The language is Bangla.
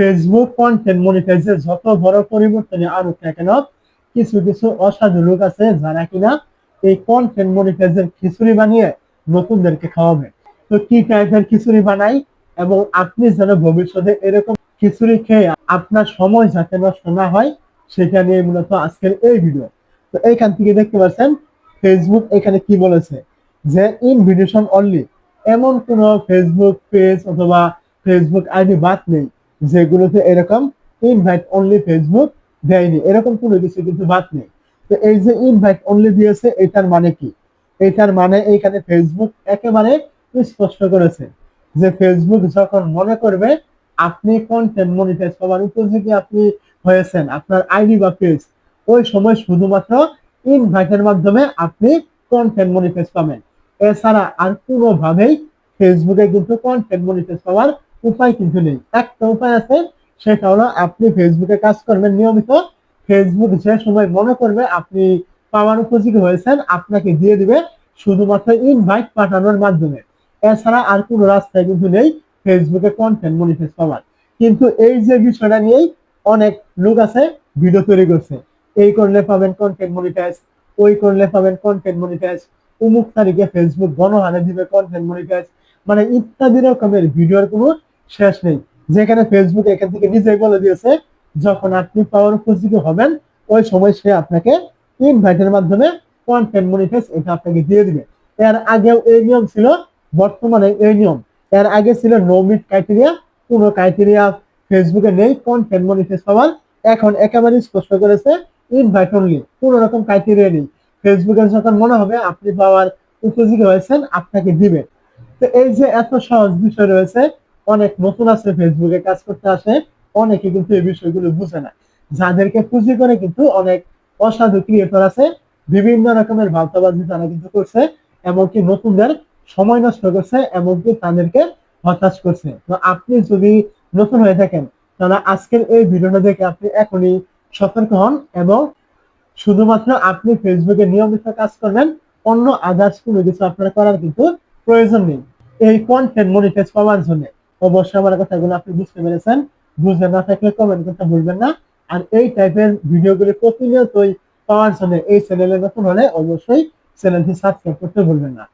ফেসবুক কন্টেন্ট মনিটাইজের যত বড় পরিবর্তনে না কেন, কিছু কিছু অসাধু লোক আছে যারা কিনা এই কন্টেন্ট মনিটাইজের খিচুড়ি বানিয়ে নতুনদেরকে খাওয়াবে। তো কি টাইপের খিচুড়ি বানাই এবং আপনি যেন ভবিষ্যতে এরকম খিচুড়ি খেয়ে আপনার সময় যাতে নষ্ট না হয়, সেটা নিয়ে মূলত আজকের এই ভিডিও তো এইখান থেকে দেখতে পাচ্ছেন ফেসবুক এখানে কি বলেছে? যে ইনভিটেশন অনলি এমন কোন ফেসবুক পেজ অথবা ফেসবুক আইডি বাদ নেই। যেগুলোতে এরকম ইনভাইট অনলি ফেসবুক দেয়নি। এরকম কোনো কিছু কিন্তু বাদ নেই। তো এই যে ইনভাইট অনলি দিয়েছে, এটার মানে কি? এটার মানে এইখানে ফেসবুক একেবারে স্পষ্ট করেছে যে ফেসবুক যখন মনে করবে, আপনি কন্টেন্ট মনিটাইজ হওয়ার উপযোগী আপনি হয়েছেন, আপনার আইডি বা পেজ ওই সময় শুধুমাত্র ইনভাইটের মাধ্যমে আপনি কন্টেন্ট মনিটাইজ পাবেন। এছাড়া আর কোনোভাবেই ফেসবুকে কিন্তু কন্টেন্ট মনিটাইজ পাওয়ার উপায় কিন্তু নেই। একটা উপায় আছে, সেটা হলো আপনি ফেসবুকে কাজ করবেন। নিয়মিত ফেসবুক যে সময় মনে করবে আপনি পাওয়ার উপযোগী হয়েছেন, আপনাকে দিয়ে দিবে শুধুমাত্র ইনভাইট পাঠানোর মাধ্যমে। এছাড়া আর কোনো রাস্তায় কিন্তু নেই ফেসবুকে কন্টেন্ট মনিটাইজ পাওয়ার কিন্তু এই যে বিষয়টা নিয়েই অনেক লোক আছে ভিডিও তৈরি করছে। এই করলে পাবেন কন্টেন্ট মনিটাইজ ওই করলে পাবেন কন্টেন্ট মনিটাইজ অমুক তারিখে ফেসবুক গণহারে দিবে কন্টেন্ট মনিটাইজ মানে ইত্যাদি রকমের ভিডিওর কোনো শেষ নেই। যেখানে ফেসবুক এখান থেকে নিজেই বলে দিয়েছে, যখন আপনি পাওয়ার উপযোগী হবেন, ওই সময় সে আপনাকে ইনভাইটের মাধ্যমে কন্টেন্ট মনিটাইজ এটা আপনাকে দিয়ে দিবে। এর আগেও এই নিয়ম ছিল, বর্তমানে এই নিয়ম। এর আগে ছিল নো মিট ক্রাইটেরিয়া কোনো ক্রাইটেরিয়া ফেসবুকে নেই কন্টেন্ট মনিটাইজ হওয়ার। এখন একেবারে স্পষ্ট করেছে ইনভাইট অনলি কোনো রকম ক্রাইটেরিয়া নেই। ফেসবুকে যখন মনে হবে আপনি পাওয়ার উপযোগী হয়েছেন, আপনাকে দিবে। তো এই যে এত সহজ বিষয় রয়েছে অনেক নতুন আছে ফেসবুকে কাজ করতে আসে, অনেকে কিন্তু এই বিষয়গুলো বুঝে না। যাদেরকে পুঁজি করে কিন্তু অনেক অসাধু ক্রিয়েটর আছে, বিভিন্ন রকমের ভাবতাবাজি তারা কিন্তু করছে, এমনকি নতুনদের সময় নষ্ট করছে, এমনকি তাদেরকে হতাশ করছে। তো আপনি যদি নতুন হয়ে থাকেন, তাহলে আজকের এই ভিডিওটা দেখে আপনি এখনই সতর্ক হন এবং শুধুমাত্র আপনি ফেসবুকে নিয়মিত কাজ করবেন, অন্য আদার্স কোনো কিছু আপনার করার কিন্তু প্রয়োজন নেই। এই কন্টেন্ট মনিটাইজ পাওয়ার জন্য। অবশ্যই আমার কথাগুলো আপনি বুঝতে পেরেছেন। বুঝতে না থাকলে কমেন্ট করতে ভুলবেন না। আর এই টাইপের ভিডিওগুলি প্রতিনিয়তই পাওয়ার জন্য এই চ্যানেলে নতুন হলে অবশ্যই চ্যানেলটি সাবস্ক্রাইব করতে ভুলবেন না।